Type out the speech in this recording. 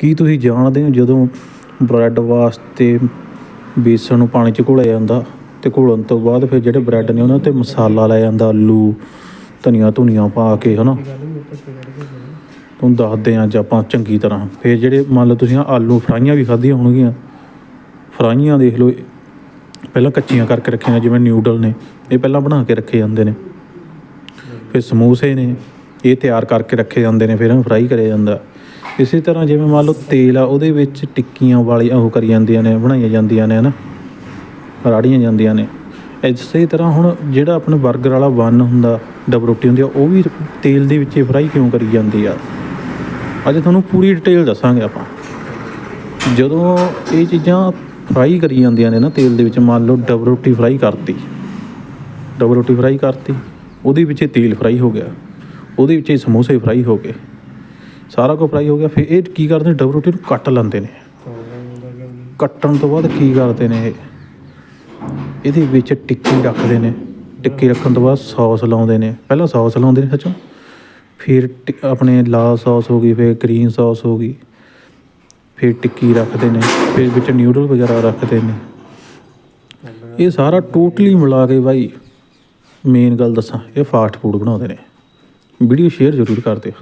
ਕੀ ਤੁਸੀਂ ਜਾਣਦੇ ਹੋ ਜਦੋਂ ਬ੍ਰੈਡ ਵਾਸਤੇ ਬੇਸਣ ਨੂੰ ਪਾਣੀ 'ਚ ਘੋਲਿਆ ਜਾਂਦਾ ਅਤੇ ਘੋਲਣ ਤੋਂ ਬਾਅਦ ਫਿਰ ਜਿਹੜੇ ਬ੍ਰੈਡ ਨੇ ਉਹਨਾਂ ਤੇ ਮਸਾਲਾ ਲਾਇਆ ਜਾਂਦਾ, ਆਲੂ, ਧਨੀਆ ਧੁਨੀਆ ਪਾ ਕੇ ਹੈ ਨਾ ਤੁਹਾਨੂੰ ਦੱਸਦੇ ਹਾਂ ਅੱਜ ਆਪਾਂ ਚੰਗੀ ਤਰ੍ਹਾਂ। ਫਿਰ ਜਿਹੜੇ ਮੰਨ ਲਓ ਤੁਸੀਂ ਆਲੂ ਫਰਾਈਆਂ ਵੀ ਖਾਧੀਆਂ ਹੋਣਗੀਆਂ, ਫਰਾਈਆਂ ਦੇਖ ਲਓ, ਪਹਿਲਾਂ ਕੱਚੀਆਂ ਕਰਕੇ ਰੱਖੀਆਂ ਜਿਵੇਂ ਨਿਊਡਲ ਨੇ, ਇਹ ਪਹਿਲਾਂ ਬਣਾ ਕੇ ਰੱਖੇ ਜਾਂਦੇ ਨੇ। ਫਿਰ ਸਮੋਸੇ ਨੇ, ਇਹ ਤਿਆਰ ਕਰਕੇ ਰੱਖੇ ਜਾਂਦੇ ਨੇ, ਫਿਰ ਇਹਨੂੰ ਫਰਾਈ ਕਰਿਆ ਜਾਂਦਾ। ਇਸੇ ਤਰ੍ਹਾਂ ਜਿਵੇਂ ਮੰਨ ਲਓ ਤੇਲ ਆ, ਉਹਦੇ ਵਿੱਚ ਟਿੱਕੀਆਂ ਵਾਲੀਆਂ ਉਹ ਕਰੀ ਜਾਂਦੀਆਂ ਨੇ, ਬਣਾਈਆਂ ਜਾਂਦੀਆਂ ਨੇ, ਹਨਾ? ਰਾੜੀਆਂ ਜਾਂਦੀਆਂ ਨੇ। ਇਸੇ ਤਰ੍ਹਾਂ ਹੁਣ ਜਿਹੜਾ ਆਪਣੇ 버ਗਰ ਵਾਲਾ ਬਨ ਹੁੰਦਾ, ਡਬ ਰੋਟੀ ਹੁੰਦੀ ਆ, ਉਹ ਵੀ ਤੇਲ ਦੇ ਵਿੱਚ ਫਰਾਈ ਕਿਉਂ ਕਰੀ ਜਾਂਦੀ ਆ? ਅੱਜ ਤੁਹਾਨੂੰ ਪੂਰੀ ਡਿਟੇਲ ਦੱਸਾਂਗੇ ਆਪਾਂ। ਜਦੋਂ ਇਹ ਚੀਜ਼ਾਂ ਫਰਾਈ ਕਰੀ ਜਾਂਦੀਆਂ ਨੇ ਨਾ ਤੇਲ ਦੇ ਵਿੱਚ, ਮੰਨ ਲਓ ਡਬ ਰੋਟੀ ਫਰਾਈ ਕਰਤੀ। ਡਬ ਰੋਟੀ ਫਰਾਈ ਕਰਤੀ, ਉਹਦੇ ਵਿੱਚ ਤੇਲ ਫਰਾਈ ਹੋ ਗਿਆ। ਉਹਦੇ ਵਿੱਚ ਸਮੋਸੇ ਫਰਾਈ ਹੋ ਗਏ। ਸਾਰਾ ਕੁਝ ਫਰਾਈ ਹੋ ਗਿਆ, ਫਿਰ ਇਹ ਕੀ ਕਰਦੇ ਨੇ, ਡਬਲ ਰੋਟੀ ਨੂੰ ਕੱਟ ਲੈਂਦੇ ਨੇ। ਕੱਟਣ ਤੋਂ ਬਾਅਦ ਕੀ ਕਰਦੇ ਨੇ ਇਹ? ਇਹਦੇ ਵਿੱਚ ਟਿੱਕੀ ਰੱਖਦੇ ਨੇ। ਟਿੱਕੀ ਰੱਖਣ ਤੋਂ ਬਾਅਦ ਸੌਸ ਲਾਉਂਦੇ ਨੇ। ਪਹਿਲਾਂ ਸੌਸ ਲਾਉਂਦੇ ਨੇ ਸੱਚੋਂ। ਫਿਰ ਟਿ- ਆਪਣੇ ਲਾਲ ਸੌਸ ਹੋ ਗਈ, ਫਿਰ ਗ੍ਰੀਨ ਸੌਸ ਹੋ ਗਈ। ਫਿਰ ਟਿੱਕੀ ਰੱਖਦੇ ਨੇ। ਫਿਰ ਵਿੱਚ ਨਿਊਡਲ ਵਗੈਰਾ ਰੱਖਦੇ ਨੇ। ਇਹ ਸਾਰਾ ਟੋਟਲੀ ਮਿਲਾ ਕੇ ਬਾਈ ਮੇਨ ਗੱਲ ਦੱਸਾਂ, ਇਹ ਫਾਸਟ ਫੂਡ ਬਣਾਉਂਦੇ ਨੇ। ਵੀਡੀਓ ਸ਼ੇਅਰ ਜ਼ਰੂਰ ਕਰ ਦਿਓ।